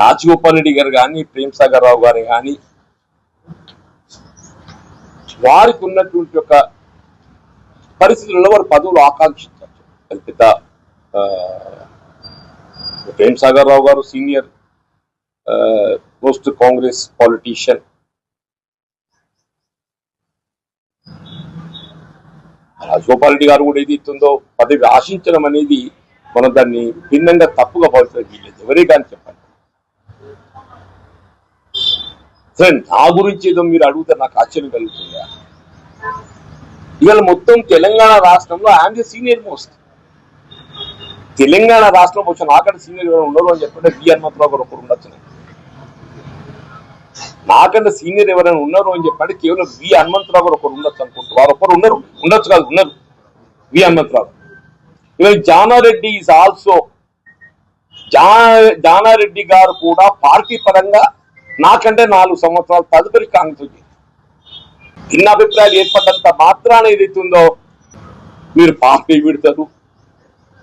రాజగోపాల్ రెడ్డి గారు కానీ ప్రేమ్ సాగర్ రావు గారు కానీ వారికి ఉన్నటువంటి ఒక పరిస్థితుల్లో వారు పదవులు ఆకాంక్షించారు. అది పెద్ద ప్రేమ్ సాగర్ రావు గారు senior post Congress politician. Rajagopal Reddy గారు కూడా ఏది ఇస్తుందో పదవి ఆశించడం అనేది మనం దాన్ని భిన్నంగా తప్పుగా భావించడం వీల్లేదు ఎవరే కానీ చెప్పండి. సరే నా గురించి ఏదో మీరు అడిగితే నాకు ఆశ్చర్యం కలుగుతుందా? ఇవాళ మొత్తం తెలంగాణ రాష్ట్రంలో ఆయన సీనియర్ మోస్ట్. తెలంగాణ రాష్ట్రంలో వచ్చిన నాకంటే సీనియర్ ఎవరు ఉండరు అని చెప్పంటే బి హనుమంతరావు గారు ఒకరు ఉండొచ్చు. నాకంటే సీనియర్ ఎవరైనా ఉన్నారు అని చెప్పంటే కేవలం వి హనుమంతరావు గారు ఒకరు ఉండొచ్చు అనుకుంటారు వారు ఒకరు ఉన్నారు ఉండొచ్చు కాదు ఉన్నారు వి హనుమంతరావు. ఇవాళ జానారెడ్డి ఈజ్ ఆల్సో జా జానారెడ్డి గారు కూడా పార్టీ పరంగా నాకంటే నాలుగు సంవత్సరాలు తదుపరి కాంగ్రెస్ భిన్న అభిప్రాయాలు ఏర్పడ్డంత మాత్రాన ఏదైతుందో మీరు పార్టీ విడతారు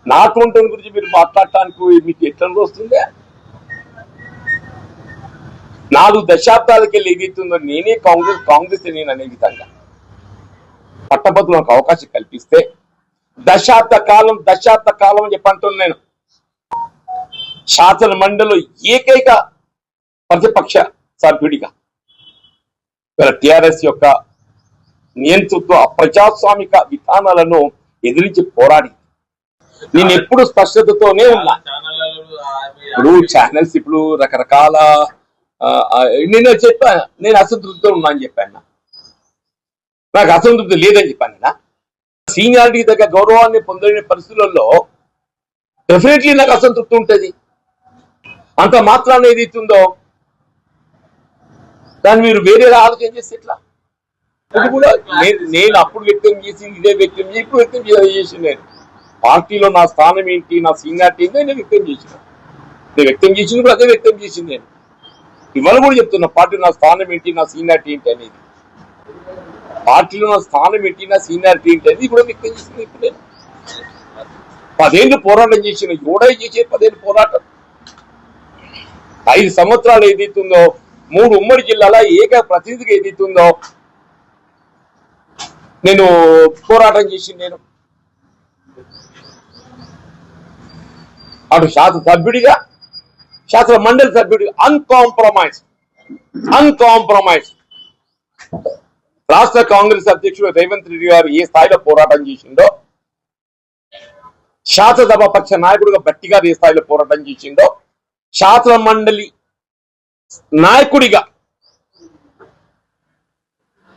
నాటువంటి గురించి మీరు మాట్లాడటానికి మీకు ఎట్లా వస్తుంది? నాలుగు దశాబ్దాలకి వెళ్ళి ఏదైతుందో నేనే కాంగ్రెస్ కాంగ్రెస్ నేను అనే విధంగా. పట్టభద్రులకు అవకాశం కల్పిస్తే దశాబ్ద కాలం దశాబ్ద కాలం అని చెప్పంటున్నాను నేను. శాసన మండలిలో ఏకైక ప్రతిపక్ష సభ్యుడిగా టిఆర్ఎస్ యొక్క నియంతృత్వ ప్రజాస్వామిక విధానాలను ఎదిరించి పోరాడి నేను ఎప్పుడు స్పష్టతతోనే ఉన్నా. ఇప్పుడు ఛానల్స్ ఇప్పుడు రకరకాల నేను చెప్పాను నేను అసంతృప్తితో ఉన్నా అని చెప్పాను. నాకు అసంతృప్తి లేదని చెప్పాను సీనియారిటీ దగ్గర గౌరవాన్ని పొందలేని పరిస్థితులలో డెఫినెట్లీ నాకు అసంతృప్తి ఉంటుంది. అంత మాత్రాన్ని ఏదైతుందో దాన్ని మీరు వేరేలా ఆలోచన చేస్తే ఎట్లా? ఇది కూడా నేను- నేను అప్పుడు వ్యక్తం చేసింది ఇదే వ్యక్తం ఇప్పుడు వ్యక్తం చేసి నేను. పార్టీలో నా స్థానం ఏంటి నా సీనియారిటీ ఏంటి నేను వ్యక్తం చేసిన. నేను వ్యక్తం చేసింది కూడా అదే వ్యక్తం చేసింది నేను. ఇవాళ కూడా చెప్తున్నా పార్టీ నా స్థానం ఏంటి నా సీనియారిటీ ఏంటి అనేది. పార్టీలో స్థానం ఏంటి నా సీనియారిటీ ఏంటి అనేది కూడా వ్యక్తం చేసింది ఇప్పుడు నేను పదేళ్ళు పోరాటం చేసిన ఎవడై చేసే పదేళ్ళు పోరాటం. ఐదు సంవత్సరాలు ఏదైతుందో మూడు ఉమ్మడి జిల్లాల ఏక ప్రతినిధిగా ఏదైతుందో నేను పోరాటం చేసింది నేను. అటు శాసనసభ్యుడిగా శాసన మండలి సభ్యుడిగా అన్కాంప్రమైజ్ అన్కాంప్రమైజ్ రాష్ట్ర కాంగ్రెస్ అధ్యక్షుడు రేవంత్ రెడ్డి గారు ఏ స్థాయిలో పోరాటం చేసిండో శాసనసభ పక్ష నాయకుడిగా గట్టిగా ఏ స్థాయిలో పోరాటం చేసిండో శాసన మండలి నాయకుడిగా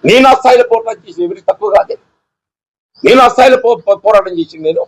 నేను ఆ స్థాయిలో పోరాటం చేసి ఎవరికి తక్కువ కాదే. నేను ఆ స్థాయిలో పో- పోరాటం చేసింది నేను.